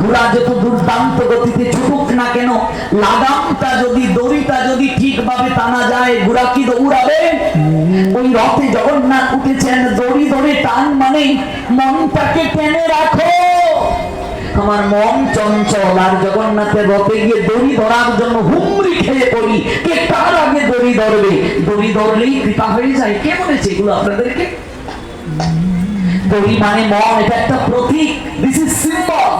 ঘোড়া যত দুর্দান্ত গতিতে ছুটুক না কেন, লাগামটা যদি, দড়িটা যদি ঠিকভাবে টানা যায়, ঘোড়া কি দৌড়াবে? ওই রথে জগন্নাথ উঠেছেন, দড়ি ধরে টান মানে মনটাকে টেনে রাখো। আমার মন চঞ্চল, আর জগন্নাথের রথে গিয়ে দড়ি ধরার জন্য হুমড়ি খেয়ে পড়ি। কে কার আগে দড়ি ধরবে? দড়ি ধরলেই কৃপা হয়ে যায়। কে বলেছে এগুলো আপনাদেরকে? দড়ি মানে মন এটা একটা প্রতীক। দিস ইজ সিম্বল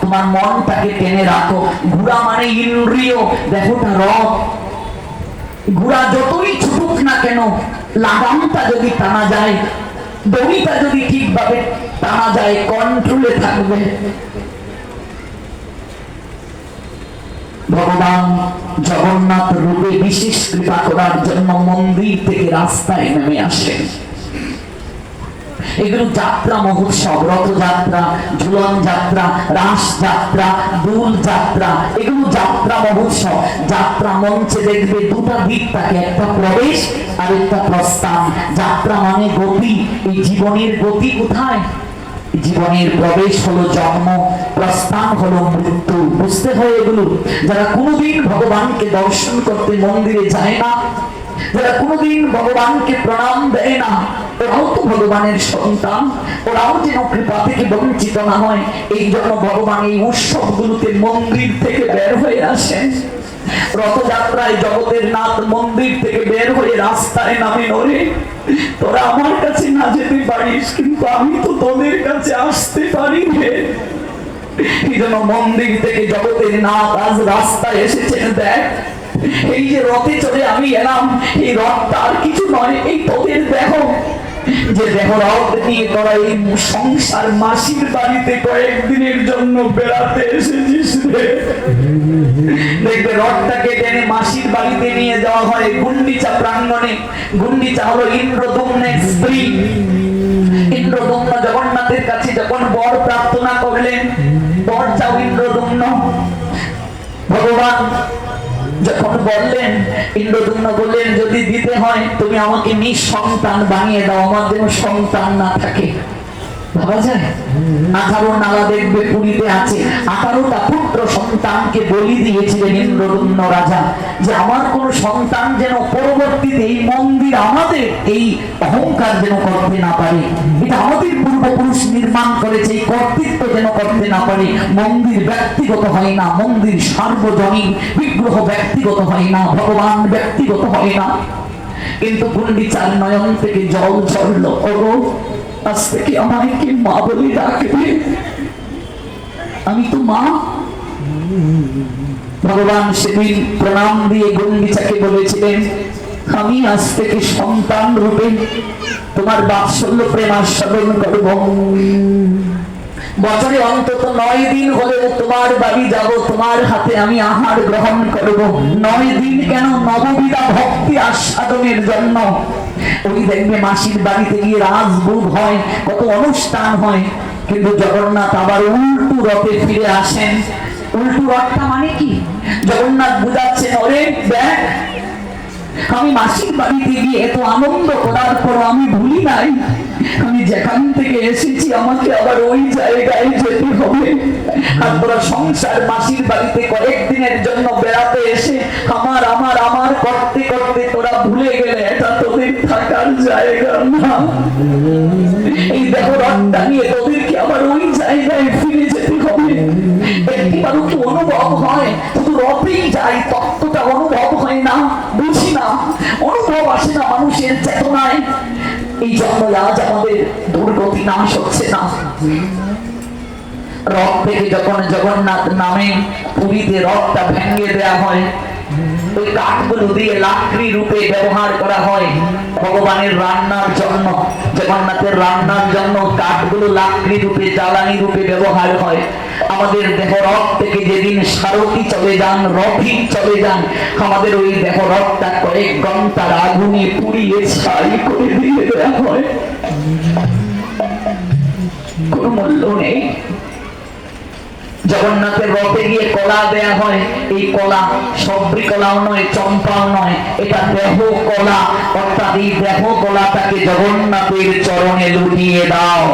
তোমার মনটাকে টেনে রাখো। মানে ইন্দ্রিয়। দেখোটা রথ। যতই ছুটুক না কেন, লাগামটা যদি টানা যায়, দড়িটা যদি ঠিকভাবে টানা যায় কন্ট্রোলে থাকবে। ভগবান জগন্নাথ রূপে বিশেষ কৃপা করার জন্য মন্দির থেকে রাস্তায় নেমে আসেন। এগুলো যাত্রা, মহোৎসব, রথযাত্রা, ঝুলন যাত্রা, রাস যাত্রা, দুল যাত্রা, এগুলো যাত্রা, মহোৎসব। যাত্রা মঞ্চে দেখবে দুটা দিক থাকে, একটা প্রবেশ আর একটা প্রস্থান। যাত্রা মানে গতি। এই জীবনের গতি কোথায়? জীবনের প্রবেশ হলো জন্ম, প্রস্থান হলো মৃত্যু। বুঝতে হয় এগুলো? যারা কোনোদিন ভগবানকে দর্শন করতে মন্দিরে যায় না যারা কোনোদিন ভগবানকে প্রণাম দেয় না। ওরাও তো ভগবানের সন্তান। ওরাও যেন কৃপা থেকে বঞ্চিত না হয়। এই জন্য ভগবান এই উৎসবগুলোতে মন্দির থেকে বের হয়ে আসেন। রথযাত্রায় জগতের নাথ মন্দির থেকে বের হয়ে রাস্তায় নামে নড়ে। তোরা আমার কাছে না যেতে পারিস, কিন্তু আমি তো তোদের কাছে আসতে পারি রে। এই জন্য মন্দির থেকে জগতের নাথ আজ রাস্তায় এসেছেন, দেখ। এই যে রথে চড়ে আমি এলাম, এই রথটা আর কিছু নয়, এই তোদের দেহ। যে দেহ রথ নিয়ে তোরা এই সংসার মাসির বাড়িতে কয়েকদিনের জন্য বেড়াতে এসেছিস দেখবে রথটাকে টেনে মাসির বাড়িতে নিয়ে যাওয়া হয় গুন্ডিচা প্রাঙ্গণে। গুন্ডিচা হলো ইন্দ্রদুম্নের স্ত্রী। ইন্দ্রদুম্ন জগন্নাথের কাছে যখন বর প্রার্থনা করলেন, বর চাও ইন্দ্রদুম্ন। ভগবান যখন বললেন ইন্দ্রদুম্ন বললেন, যদি দিতে হয়, তুমি আমাকে নিঃসন্তান বানিয়ে দাও, আমার যেন সন্তান না থাকে। আমাদের, এই অহংকার যেন করতে না পারে। এটা আমাদের পূর্বপুরুষ নির্মাণ করেছে, এই কর্তৃত্ব যেন করতে না পারে। মন্দির ব্যক্তিগত হয় না, মন্দির সার্বজনীন, বিগ্রহ ব্যক্তিগত হয় না, ভগবান ব্যক্তিগত হয় না। কিন্তু গুন্ডিচার নয়ন থেকে জল ঝরলো। ওগো আজ থেকে আমায় কি মা বলে ডাকবে। আমি তো মা। ভগবান সেদিন প্রণাম দিয়ে গুন্ডিচাকে বলেছিলেন, আমি আজ থেকে সন্তান রূপে তোমার বাৎসল্য প্রেম আস্বাদন করব। বছরে অন্তত নয় দিন হলেও তোমার বাড়ি যাব, তোমার হাতে আমি আহার গ্রহণ করব। নয় দিন কেন নববিধা ভক্তি আস্বাদনের জন্য? ওই দেখবে মাসির বাড়িতে গিয়ে রাজভোগ হয়, কত অনুষ্ঠান হয়। কিন্তু জগন্নাথ আবার উল্টু রথে ফিরে আসেন। উল্টু রথটা মানে কি? জগন্নাথ বুঝাচ্ছেন, ওরে দেখ, আমি মাসির বাড়িতে গিয়ে এত আনন্দ করার পর আমি ভুলি নাই। আমি যেখান থেকে এসেছি, আমাকে আবার ওই জায়গায় যেতে হবে। আর সংসার মাসির বাড়িতে কয়েকদিনের জন্য বেড়াতে এসে, আমার আমার আমার করতে করতে তোরা ভুলে গেলে, এটা থাকার জায়গা না। এই দেহ রথটা নিয়ে তোদেরকে আবার ওই জায়গায় ফিরে যেতে হবে। একটিবারও কি অনুভব হয়, শুধু রথেই যাই তত্ত্বটা অনুভব হয় না, বুঝি না, অনুভব আসে না মানুষের চেতনায়। এই জন্য আজ আমাদের দুর্গতি নাশ হচ্ছে না। রথ থেকে যখন জগন্নাথ নামে পুরীতে রথটা ভেঙে দেয়া হয় ওই কাঠগুলো দিয়ে লাকড়ি রূপে ব্যবহার করা হয়। ভগবানের রান্নার জন্য, জগন্নাথের রান্নার জন্য কাঠগুলো লাকড়ি রূপে, জ্বালানি রূপে ব্যবহার হয়। আমাদের দেহ রথ থেকে যেদিন সারথি চলে যান রথি চলে যান, আমাদের ওই দেহ রথটা কয়েক ঘণ্টার আগুনে পুড়িয়ে ছাই করে দিয়ে দেওয়া হয়। কোনো মূল্য নেই। জগন্নাথের রথে গিয়ে কলা দেয়া হয়, এই কলা সবরি কলাও নয়, চম্পাও নয়, এটা দেহ কলা। অর্থাৎ এই দেহ কলাটাকে জগন্নাথের চরণে লুটিয়ে দাও।